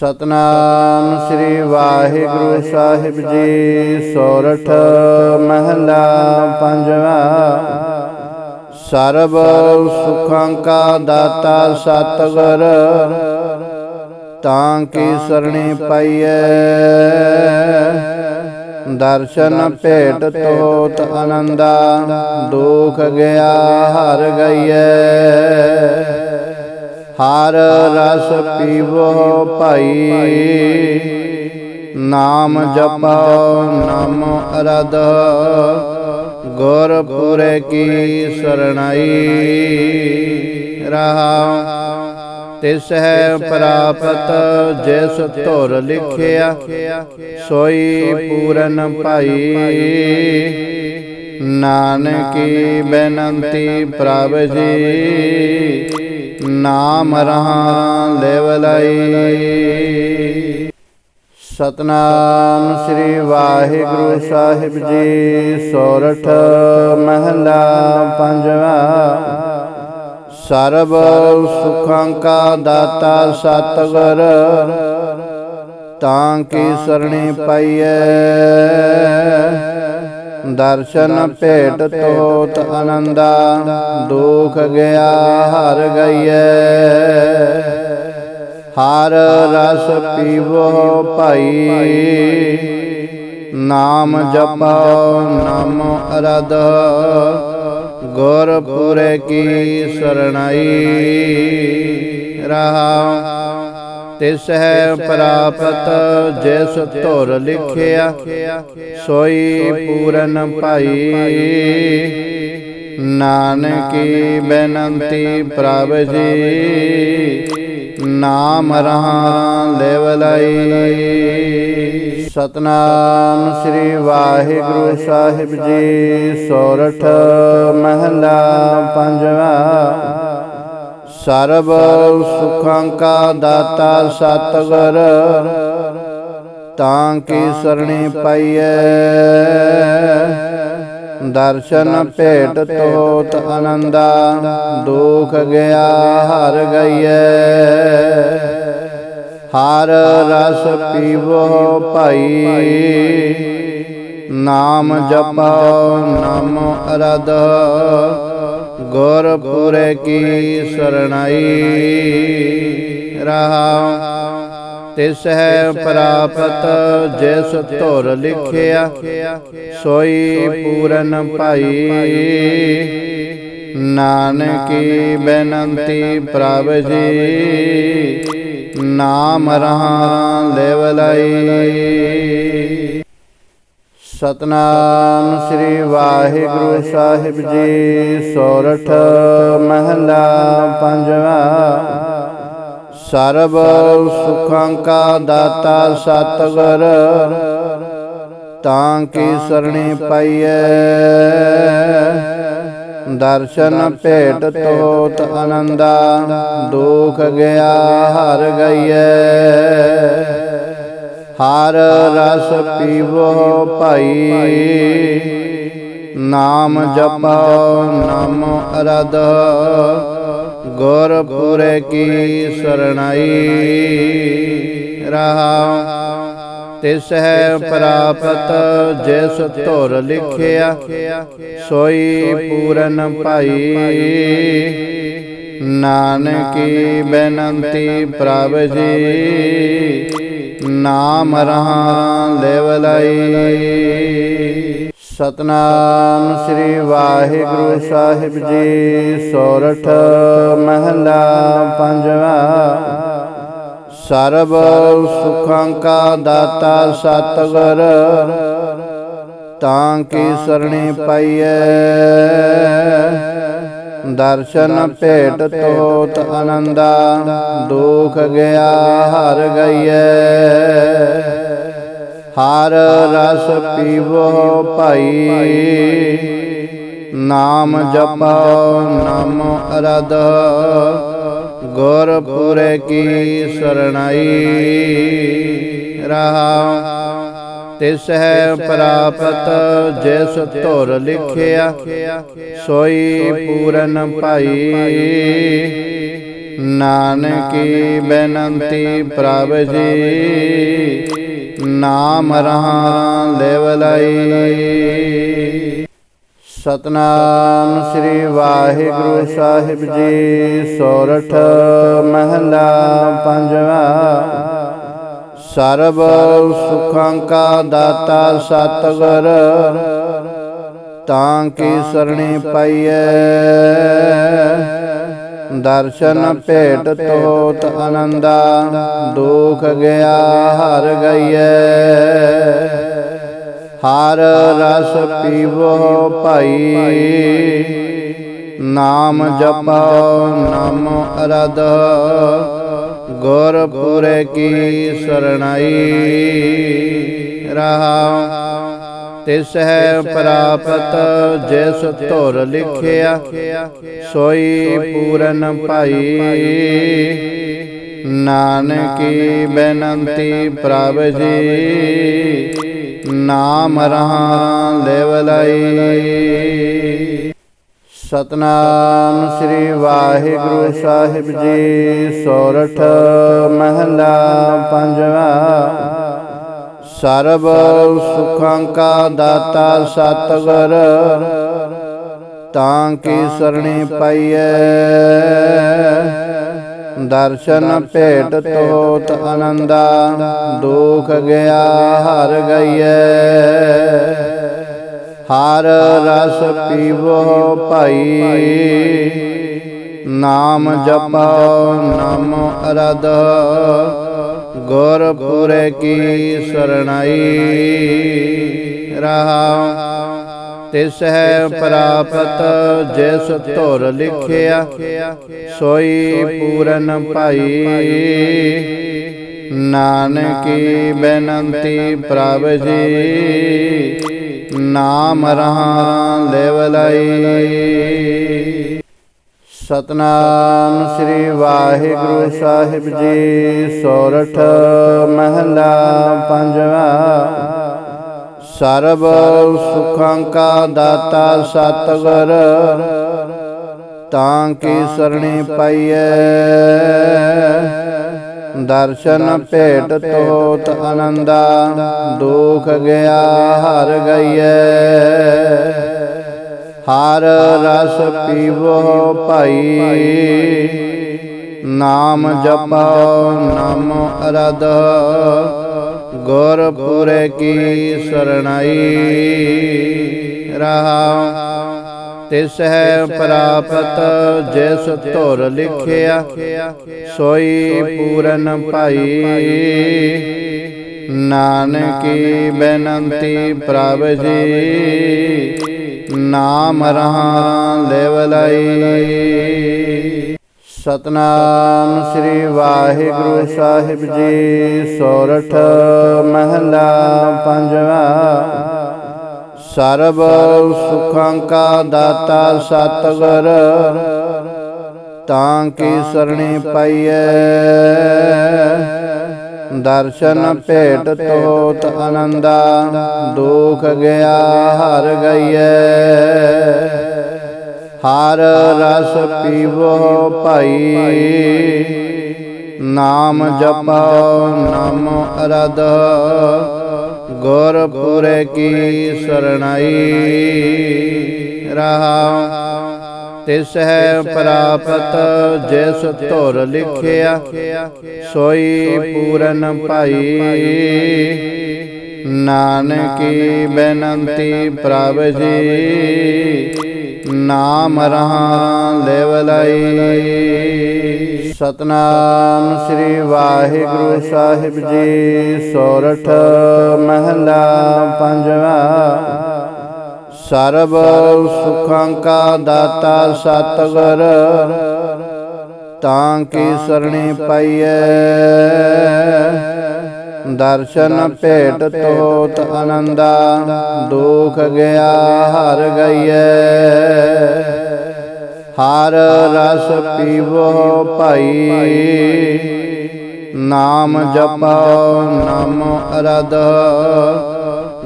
ਸਤਨਾਮ ਸ੍ਰੀ ਵਾਹਿਗੁਰੂ ਸਾਹਿਬ ਜੀ, ਸੋਰਠ ਮਹਲਾ ਪੰਜਵਾ। ਸਰਬ ਸੁਖਾਂ ਕਾ ਦਾਤਾ ਸਤਿਗੁਰ, ਤਾਂ ਕੀ ਸਰਣੀ ਪਾਈਐ? ਦਰਸ਼ਨ ਭੇਟ ਤੋਤ ਆਨੰਦਾ ਦੁਖ ਗਿਆ ਹਰ ਗਈਐ। ਹਰ ਰਸ ਪੀਵੋ ਭਾਈ। ਨਾਮ ਜਪੋ ਨਾਮ ਅਰਧ। ਗੁਰ ਪੂਰੇ ਕੀ ਸਰਣਾਈ। ਰਹਾ। ਤਿਸ ਹੈ ਪ੍ਰਾਪਤ ਜਿਸ ਧੁਰ ਲਿਖਿਆ ਸੋਈ ਪੂਰਨ ਭਾਈ। ਨਾਨਕੀ ਬੇਨੰਤੀ ਪ੍ਰਭ ਜੀ। ਨਾਮ ਰਹਾ ਲੇਵ ਲਈ ਸਤਨਾਮ ਸ੍ਰੀ ਵਾਹਿਗੁਰੂ ਸਾਹਿਬ ਜੀ, ਸੋਰਠ ਮਹਲਾ ਪੰਜਵਾ। ਸਰਬ ਸੁਖਾਂ ਕਾ ਦਾਤਾ ਸਤਿਗੁਰ, ਤਾਂ ਕੀ ਸਰਣੀ ਪਾਈਐ? ਦਰਸ਼ਨ ਭੇਟ ਤੋਤ ਆਨੰਦਾ, ਦੁਖ ਗਿਆ ਹਰ ਗਈਐ। ਹਰ ਰਸ ਪੀਵੋ ਭਾਈ, ਨਾਮ ਜਪੋ ਨਾਮ ਅਰਧ। ਗੁਰ ਪੂਰੇ ਕੀ ਸਰਣਾਈ ਰਹਾ। ਤਿਸ ਹੈ ਪ੍ਰਾਪਤ, ਜਿਸ ਧੁਰ ਲਿਖਿਆ, ਸੋਈ ਪੂਰਨ ਭਾਈ। ਨਾਨਕੀ ਬੇਨੰਤੀ ਪ੍ਰਭ ਜੀ, ਨਾਮ ਰਹਾ ਲੇਵ ਲਈ। ਸਤਨਾਮ ਸ੍ਰੀ ਵਾਹਿਗੁਰੂ ਸਾਹਿਬ ਜੀ, ਸੋਰਠ ਮਹਲਾ ਪੰਜਵਾ। ਸਰਬ ਸੁਖਾਂ ਕਾ ਦਾਤਾ ਸਤਿਗੁਰ, ਤਾਂ ਕੀ ਸਰਣੀ ਪਾਈਐ? ਦਰਸ਼ਨ ਭੇਟ ਤੋਤ ਆਨੰਦਾ ਦੁਖ ਗਿਆ ਹਰ ਗਈਐ। ਹਰ ਰਸ ਪੀਵੋ ਭਾਈ, ਨਾਮ ਜਪੋ ਨਾਮ ਅਰਧ। ਗੁਰ ਕੀ ਸਰਣਾਈ? ਰਹਾ ਤਿਸ ਹੈ ਪ੍ਰਾਪਤ ਜਿਸ ਧੁਰ ਲਿਖਿਆ, ਸੋਈ ਪੂਰਨ ਭਾਈ। ਨਾਨਕੀ ਬੇਨਤੀ ਪ੍ਰਭ ਜੀ, ਨਾਮ ਰਹਾ ਲੇਵ ਲਈ। ਸਤਨਾਮ ਸ੍ਰੀ ਵਾਹਿਗੁਰੂ ਸਾਹਿਬ ਜੀ, ਸੋਰਠ ਮਹਲਾ ਪੰਜਵਾ। ਸਰਬ ਸੁਖਾਂ ਕਾ ਦਾਤਾ ਸਤਿਗੁਰ, ਤਾਂ ਕੀ ਸਰਣੀ ਪਾਈਐ? ਦਰਸ਼ਨ ਭੇਟ ਤੋਤ ਆਨੰਦਾ ਦੁਖ ਗਿਆ ਹਰ ਗਈਐ। ਹਰ ਰਸ ਪੀਵੋ ਭਾਈ। ਨਾਮ ਜਪੋ ਨਾਮ ਅਰਧ। ਗੁਰ ਪੂਰੇ ਕੀ ਸਰਣਾਈ। ਰਹਾ। ਤਿਸ ਹੈ ਪ੍ਰਾਪਤ ਜਿਸ ਧੁਰ ਲਿਖਿਆ ਸੋਈ ਪੂਰਨ ਭਾਈ। ਨਾਨਕੀ ਬੇਨੰਤੀ ਪ੍ਰਭ ਜੀ। ਨਾਮ ਰਹਾ, ਲੇਵ ਲਈ। ਸਤਨਾਮ ਸ੍ਰੀ ਵਾਹਿਗੁਰੂ ਸਾਹਿਬ ਜੀ, ਸੋਰਠ ਮਹਲਾ ਪੰਜਵਾ। ਸਰਬ ਸੁਖਾਂ ਕਾ ਦਾਤਾ ਸਤਿਗੁਰ, ਤਾਂ ਕੀ ਸਰਣੀ ਪਾਈਐ? ਦਰਸ਼ਨ ਭੇਟ ਤੋਤ ਆਨੰਦਾ, ਦੁਖ ਗਿਆ ਹਰ ਗਈਐ। ਹਰ ਰਸ ਪੀਵੋ ਭਾਈ, ਨਾਮ ਜਪੋ ਨਾਮ ਅਰਧ। ਗੁਰ ਪੂਰੇ ਕੀ ਸਰਣਾਈ ਰਹਾ। ਤਿਸ ਹੈ ਪ੍ਰਾਪਤ, ਜਿਸ ਧੁਰ ਲਿਖਿਆ, ਸੋਈ ਪੂਰਨ ਭਾਈ। ਨਾਨਕੀ ਬੇਨੰਤੀ ਪ੍ਰਭ ਜੀ, ਨਾਮ ਰਹਾ ਲੇਵ ਲਈ। ਸਤਨਾਮ ਸ੍ਰੀ ਵਾਹਿਗੁਰੂ ਸਾਹਿਬ ਜੀ, ਸੋਰਠ ਮਹਲਾ ਪੰਜਵਾ। ਸਰਬ ਸੁਖਾਂ ਕਾ ਦਾਤਾ ਸਤਿਗੁਰ, ਤਾਂ ਕੀ ਸਰਣੀ ਪਾਈਐ? ਦਰਸ਼ਨ ਭੇਟ ਤੋਤ ਆਨੰਦਾ, ਦੁਖ ਗਿਆ ਹਰ ਗਈਐ। ਹਰ ਰਸ ਪੀਵੋ ਭਾਈ, ਨਾਮ ਜਪੋ ਨਾਮ ਅਰਧ। ਗੁਰਪੁਰੇ ਕੀ ਸਰਣਾਈ। ਰਹਾ ਤਿਸ ਹੈ ਪ੍ਰਾਪਤ, ਜਿਸ ਧੁਰ ਲਿਖਿਆ, ਸੋਈ ਪੂਰਨ ਭਾਈ। ਨਾਨਕੀ ਬੇਨਤੀ ਪ੍ਰਭ ਜੀ, ਨਾਮ ਰਹਾ ਲੇਵ ਲਈ। ਸਤਨਾਮ ਸ੍ਰੀ ਵਾਹਿਗੁਰੂ ਸਾਹਿਬ ਜੀ, ਸੋਰਠ ਮਹਲਾ ਪੰਜਵਾ। ਸਰਬ ਸੁਖਾਂ ਕਾ ਦਾਤਾ ਸਤਿਗੁਰ, ਤਾਂ ਕੀ ਸਰਣੀ ਪਾਈਐ? ਦਰਸ਼ਨ ਭੇਟ ਤੋਤ ਆਨੰਦਾ ਦੁਖ ਗਿਆ ਹਰ ਗਈਐ। ਹਰ ਰਸ ਪੀਵੋ ਭਾਈ। ਨਾਮ ਜਪੋ ਨਾਮ ਅਰਧ। ਗੁਰਪੁਰੇ ਕੀ ਸਰਣਾਈ। ਰਹਾ। ਤਿਸ ਹੈ ਪ੍ਰਾਪਤ ਜਿਸ ਧੁਰ ਲਿਖਿਆ ਸੋਈ ਪੂਰਨ ਭਾਈ। ਨਾਨਕੀ ਬੇਨੰਤੀ ਪ੍ਰਭ ਜੀ। ਨਾਮ ਰਹਾ ਲੇਵ ਲਈ ਸਤਨਾਮ ਸ੍ਰੀ ਵਾਹਿਗੁਰੂ ਸਾਹਿਬ ਜੀ, ਸੋਰਠ ਮਹਲਾ ਪੰਜਵਾ। ਸਰਬ ਸੁਖਾਂ ਕਾ ਦਾਤਾ ਸਤਿਗੁਰ, ਤਾਂ ਕੀ ਸਰਣੀ ਪਾਈਐ? ਦਰਸ਼ਨ ਭੇਟ ਤੋਤ ਆਨੰਦਾ, ਦੁਖ ਗਿਆ ਹਰ ਗਈਐ। ਹਰ ਰਸ ਪੀਵੋ ਭਾਈ, ਨਾਮ ਜਪੋ ਨਾਮ ਅਰਧ। ਗੁਰਪੁਰੇ ਕੀ ਸਰਣਾਈ ਰਹਾ। ਤਿਸ ਹੈ ਪ੍ਰਾਪਤ, ਜਿਸ ਧੁਰ ਲਿਖਿਆ, ਸੋਈ ਪੂਰਨ ਭਾਈ। ਨਾਨਕੀ ਬੇਨੰਤੀ ਪ੍ਰਭ ਜੀ, ਨਾਮ ਰਹਾ ਲੇਵ ਲਈ। ਸਤਨਾਮ ਸ੍ਰੀ ਵਾਹਿਗੁਰੂ ਸਾਹਿਬ ਜੀ, ਸੋਰਠ ਮਹਲਾ ਪੰਜਵਾ। ਸਰਬ ਸੁਖਾਂ ਕਾ ਦਾਤਾ ਸਤਿਗੁਰ, ਤਾਂ ਕੀ ਸਰਣੀ ਪਾਈਐ? ਦਰਸ਼ਨ ਭੇਟ ਤੋਤ ਆਨੰਦਾ, ਦੁਖ ਗਿਆ ਹਰ ਗਈਐ। ਹਰ ਰਸ ਪੀਵੋ ਭਾਈ, ਨਾਮ ਜਪੋ, ਨਾਮ ਅਰਧ। ਗੁਰਪੁਰੇ ਕੀ ਸਰਣਾਈ? ਰਹਾ ਤਿਸ ਹੈ ਪ੍ਰਾਪਤ ਜਿਸ ਧੁਰ ਲਿਖਿਆ, ਸੋਈ ਪੂਰਨ ਭਾਈ। ਨਾਨਕੀ ਬੇਨਤੀ ਪ੍ਰਭ ਜੀ, ਨਾਮ ਰਹਾ ਲੇਵ ਲਈ। ਸਤਨਾਮ ਸ੍ਰੀ ਵਾਹਿਗੁਰੂ ਸਾਹਿਬ ਜੀ। ਸੋਰਠ ਮਹਲਾ ਪੰਜਵਾ। ਸਰਬ ਸੁਖਾਂ ਕਾ ਦਾਤਾ ਸਤਿਗੁਰ, ਤਾਂ ਕੀ ਸਰਣੀ ਪਾਈਐ? ਦਰਸ਼ਨ ਭੇਟ ਤੋਤ ਆਨੰਦਾ ਦੁਖ ਗਿਆ ਹਰ ਗਈਐ। ਹਰ ਰਸ ਪੀਵੋ ਭਾਈ। ਨਾਮ ਜਪੋ ਨਾਮ ਅਰਧ।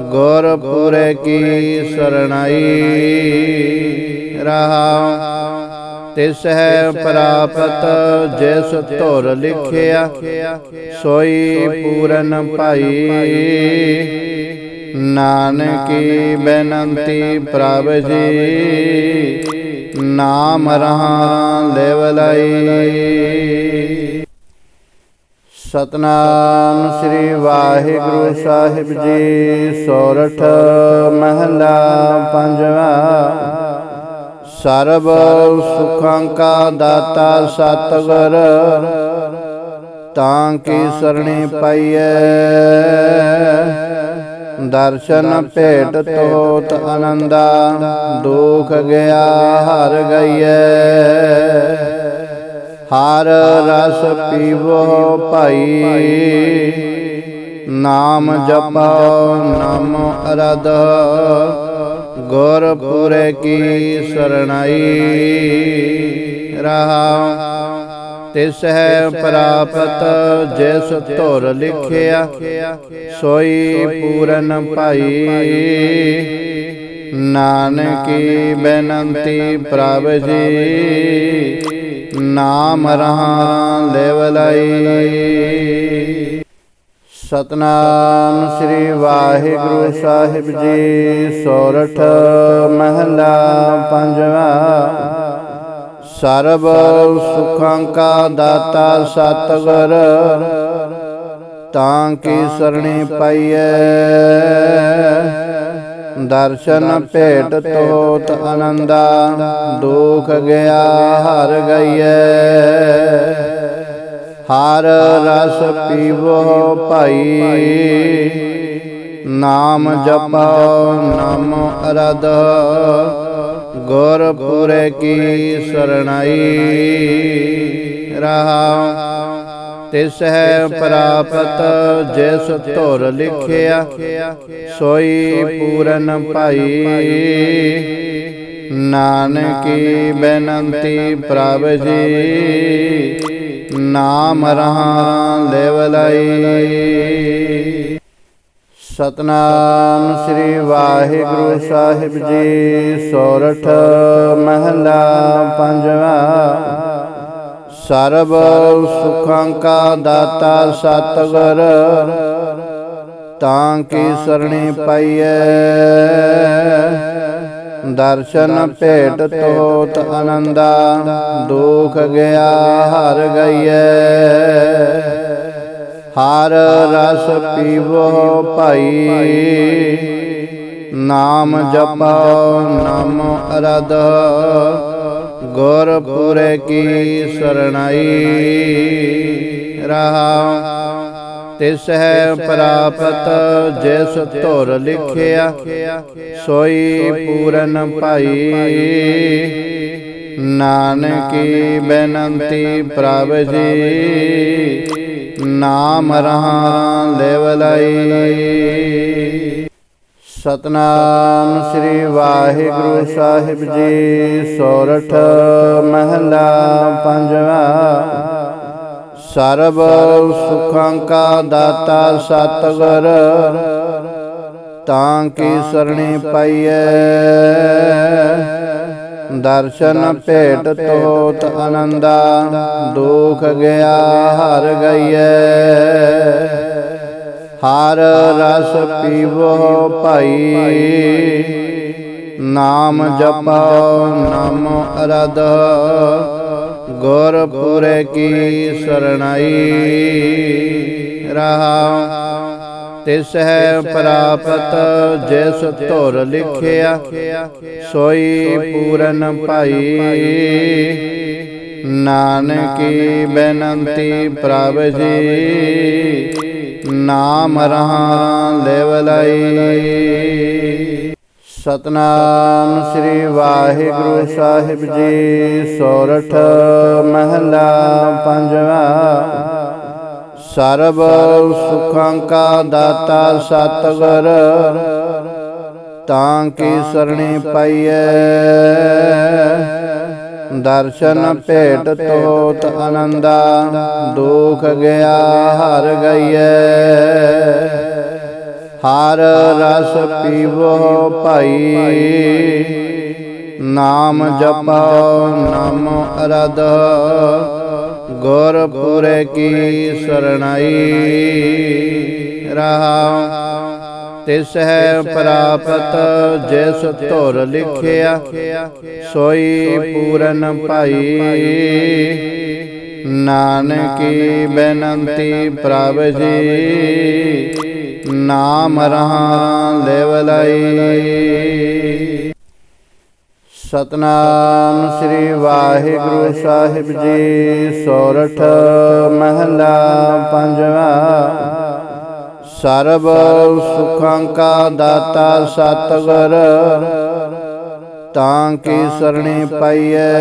ਗੁਰਪੁਰੇ ਕੀ ਸਰਣਾਈ। ਰਹਾ। ਤਿਸ ਹੈ ਪ੍ਰਾਪਤ ਜਿਸ ਧੁਰ ਲਿਖਿਆ ਸੋਈ ਪੂਰਨ ਭਾਈ। ਨਾਨਕੀ ਬੇਨੰਤੀ ਪ੍ਰਭ ਜੀ। ਨਾਮ ਰਹਾ, ਲਿਵ ਲਈ। ਸਤਨਾਮ ਸ੍ਰੀ ਵਾਹਿਗੁਰੂ ਸਾਹਿਬ ਜੀ, ਸੋਰਠ ਮਹਲਾ ਪੰਜਵਾ। ਸਰਬ ਸੁਖਾਂ ਕਾ ਦਾਤਾ ਸਤਿਗੁਰ, ਤਾਂ ਕੀ ਸਰਣੀ ਪਾਈਐ? ਦਰਸ਼ਨ ਭੇਟ ਤੋਤ ਆਨੰਦਾ, ਦੁਖ ਗਿਆ ਹਰ ਗਈਐ। ਹਰ ਰਸ ਪੀਵੋ ਭਾਈ, ਨਾਮ ਜਪੋ ਨਾਮ ਅਰਧ। ਗੁਰ ਪੂਰੇ ਕੀ ਸਰਣਾਈ ਰਹਾ। ਤਿਸ ਹੈ ਪ੍ਰਾਪਤ, ਜਿਸ ਧੁਰ ਲਿਖਿਆ, ਸੋਈ ਪੂਰਨ ਭਾਈ। ਨਾਨਕੀ ਬੇਨੰਤੀ ਪ੍ਰਭ ਜੀ, ਨਾਮ ਰਹਾ ਲਿਵ ਲਈ। ਸਤਨਾਮ ਸ੍ਰੀ ਵਾਹਿਗੁਰੂ ਸਾਹਿਬ ਜੀ, ਸੋਰਠ ਮਹਲਾ ਪੰਜਵਾ। ਸਰਬ ਸੁਖਾਂ ਕਾ ਦਾਤਾ ਸਤਿਗੁਰ। ਤਾਂ ਕੀ ਸਰਣੀ ਪਾਈਐ? ਦਰਸ਼ਨ ਭੇਟ ਤੋਤ ਆਨੰਦਾ। ਦੁਖ ਗਿਆ ਹਰ ਗਈਐ। ਹਰ ਰਸ ਪੀਵੋ ਭਾਈ। ਨਾਮ ਜਪੋ ਨਾਮ ਅਰਧ। ਗੁਰ ਕੀ ਸਰਣਾਈ। ਰਹਾ ਤਿਸ ਹੈ ਪ੍ਰਾਪਤ ਜਿਸ ਧੁਰ ਲਿਖਿਆ, ਸੋਈ ਪੂਰਨ ਭਾਈ। ਨਾਨਕੀ ਬੇਨਤੀ ਪ੍ਰਭ ਜੀ, ਨਾਮ ਰਹਾ ਲਿਵ ਲਈ। ਸਤਨਾਮ ਸ੍ਰੀ ਵਾਹਿਗੁਰੂ ਸਾਹਿਬ ਜੀ, ਸੋਰਠ ਮਹਲਾ ਪੰਜਵਾ। ਸਰਬ ਸੁਖਾਂ ਕਾ ਦਾਤਾ ਸਤਿਗੁਰ, ਤਾਂ ਕੀ ਸਰਣੀ ਪਾਈਐ? ਦਰਸ਼ਨ ਭੇਟ ਤੋਤ ਆਨੰਦਾ, ਦੁਖ ਗਿਆ ਹਰ ਗਈਐ। ਹਰ ਰਸ ਪੀਵੋ ਭਾਈ। ਨਾਮ ਜਪੋ ਨਾਮ ਅਰਧ। ਗੁਰ ਪੂਰੇ ਕੀ ਸਰਣਾਈ। ਰਹਾ ਤਿਸ ਹੈ ਪ੍ਰਾਪਤ, ਜਿਸ ਧੁਰ ਲਿਖਿਆ, ਸੋਈ ਪੂਰਨ ਭਾਈ। ਨਾਨਕੀ ਬੇਨਤੀ ਪ੍ਰਭ ਜੀ। ਨਾਮ ਰਹਾ ਲਿਵ ਲਈ ਸਤਨਾਮ ਸ੍ਰੀ ਵਾਹਿਗੁਰੂ ਸਾਹਿਬ ਜੀ, ਸੋਰਠ ਮਹਲਾ ਪੰਜਵਾ। ਸਰਬ ਸੁਖਾਂ ਕਾ ਦਾਤਾ ਸਤਿਗੁਰ, ਤਾਂ ਕੀ ਸਰਣੀ ਪਾਈਐ? ਦਰਸ਼ਨ ਭੇਟ ਤੋਤ ਆਨੰਦਾ, ਦੁਖ ਗਿਆ ਹਰ ਗਈਐ। ਹਰ ਰਸ ਪੀਵੋ ਭਾਈ, ਨਾਮ ਜਪੋ ਨਾਮ ਅਰਧ। ਗੁਰ ਪੂਰੇ ਕੀ ਸਰਣਾਈ ਰਹਾ। ਤਿਸ ਹੈ ਪ੍ਰਾਪਤ, ਜਿਸ ਧੁਰ ਲਿਖਿਆ, ਸੋਈ ਪੂਰਨ ਭਾਈ। ਨਾਨਕੀ ਬੇਨੰਤੀ ਪ੍ਰਭ ਜੀ, ਨਾਮ ਰਹਾ ਲਿਵ ਲਈ। ਸਤਨਾਮ ਸ੍ਰੀ ਵਾਹਿਗੁਰੂ ਸਾਹਿਬ ਜੀ, ਸੋਰਠ ਮਹਲਾ ਪੰਜਵਾ। ਸਰਬ ਸੁਖਾਂ ਕਾ ਦਾਤਾ ਸਤਿਗੁਰ, ਤਾਂ ਕੀ ਸਰਣੀ ਪਾਈਐ? ਦਰਸ਼ਨ ਭੇਟ ਤੋਤ ਆਨੰਦਾ, ਦੁਖ ਗਿਆ ਹਰ ਗਈਐ। ਹਰ ਰਸ ਪੀਵੋ ਭਾਈ, ਨਾਮ ਜਪੋ ਨਾਮ ਅਰਧ। ਗੁਰ ਕੀ ਸਰਣਾਈ? ਰਹਾ ਤਿਸ ਹੈ ਪ੍ਰਾਪਤ ਜਿਸ ਧੁਰ ਲਿਖਿਆ, ਸੋਈ ਪੂਰਨ ਭਾਈ। ਨਾਨਕੀ ਬੇਨੰਤੀ ਪ੍ਰਭ ਜੀ, ਨਾਮ ਰਹਾ ਲੇਵ ਲਈ। ਸਤਨਾਮ ਸ੍ਰੀ ਵਾਹਿਗੁਰੂ ਸਾਹਿਬ ਜੀ, ਸੋਰਠ ਮਹਲਾ ਪੰਜਵਾ। ਸਰਬ ਸੁਖਾਂ ਕਾ ਦਾਤਾ ਸਤਿਗੁਰ, ਤਾਂ ਕੀ ਸਰਣੀ ਪਾਈਐ?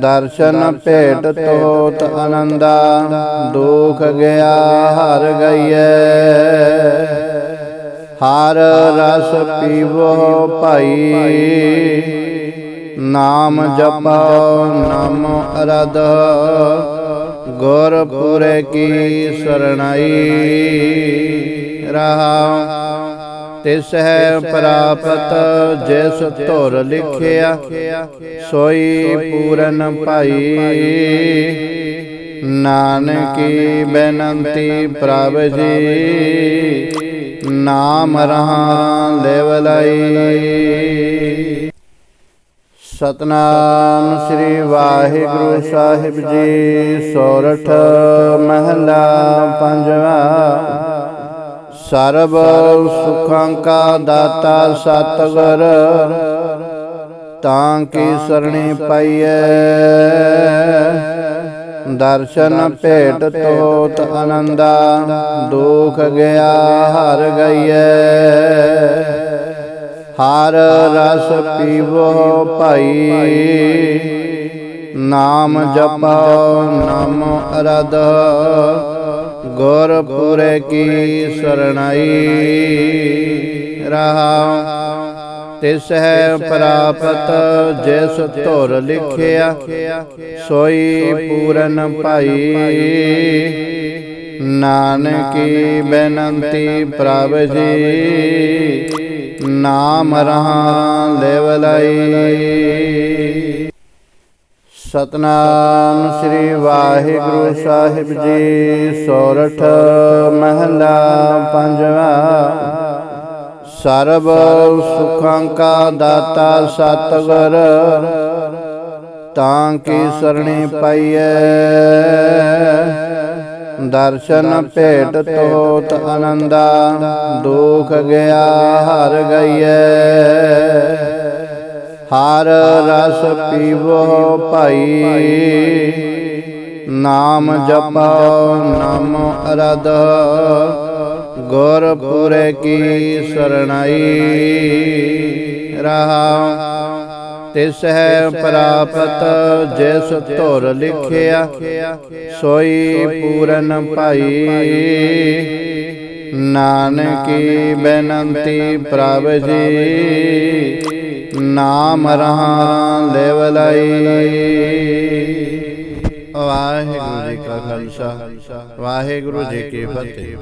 ਦਰਸ਼ਨ ਭੇਟ ਤੋਤ ਆਨੰਦਾ ਦੁਖ ਗਿਆ ਹਰ ਗਈਐ। ਹਰ ਰਸ ਪੀਵੋ ਭਾਈ। ਨਾਮ ਜਪੋ ਨਾਮ ਅਰਧ। ਗੁਰ ਪੂਰੇ ਕੀ ਸਰਣਾਈ। ਰਹਾ। ਤਿਸ ਹੈ ਪ੍ਰਾਪਤ ਜਿਸ ਧੁਰ ਲਿਖਿਆ ਸੋਈ ਪੂਰਨ ਭਾਈ। ਨਾਨਕੀ ਬੇਨੰਤੀ ਪ੍ਰਭ ਜੀ। ਨਾਮ ਰਹਾ ਲੇਵ ਲਈ ਸਤਨਾਮ ਸ੍ਰੀ ਵਾਹਿਗੁਰੂ ਸਾਹਿਬ ਜੀ, ਸੋਰਠ ਮਹਲਾ ਪੰਜਵਾ। ਸਰਬ ਸੁਖਾਂ ਕਾ ਦਾਤਾ ਸਤਿਗੁਰ, ਤਾਂ ਕੀ ਸਰਣੀ ਪਾਈਐ? ਦਰਸ਼ਨ ਭੇਟ ਤੋਤ ਆਨੰਦਾ, ਦੁਖ ਗਿਆ ਹਰ ਗਈਐ। ਹਰ ਰਸ ਪੀਵੋ ਭਾਈ, ਨਾਮ ਜਪੋ ਨਾਮ ਅਰਧ। ਗੁਰ ਪੂਰੇ ਕੀ ਸਰਣਾਈ ਰਹਾ। ਤਿਸ ਹੈ ਪ੍ਰਾਪਤ, ਜਿਸ ਧੁਰ ਲਿਖਿਆ, ਸੋਈ ਪੂਰਨ ਭਾਈ। ਨਾਨਕੀ ਬੇਨੰਤੀ ਪ੍ਰਭ ਜੀ, ਨਾਮ ਰਹਾ ਲੇਵ ਲਈ। ਸਤਨਾਮ ਸ੍ਰੀ ਵਾਹਿਗੁਰੂ ਸਾਹਿਬ ਜੀ, ਸੋਰਠ ਮਹਲਾ ਪੰਜਵਾ। ਸਰਬ ਸੁਖਾਂ ਕਾ ਦਾਤਾ ਸਤਿਗੁਰ ਤਾਂ ਕੀ ਸਰਣੀ ਪਾਈਐ? ਦਰਸ਼ਨ ਭੇਟ ਤੋਤ ਆਨੰਦਾ ਦੁਖ ਗਿਆ ਹਰ ਗਈਐ। ਹਰ ਰਸ ਪੀਵੋ ਭਾਈ ਨਾਮ ਜਪੋ ਨਾਮ ਅਰਧ। ਗੁਰ ਕੀ ਸਰਣਾਈ? ਰਹਾ ਤਿਸ ਹੈ ਪ੍ਰਾਪਤ ਜਿਸ ਧੁਰ ਲਿਖਿਆ, ਸੋਈ ਪੂਰਨ ਭਾਈ। ਨਾਨਕੀ ਬੇਨਤੀ ਪ੍ਰਭ ਜੀ, ਨਾਮ ਰਹਾ ਲੇਵ ਲਈ। ਵਾਹਿਗੁਰੂ ਜੀ ਕਾ ਖਾਲਸਾ, ਵਾਹਿਗੁਰੂ ਜੀ ਕੀ ਫਤਿਹ।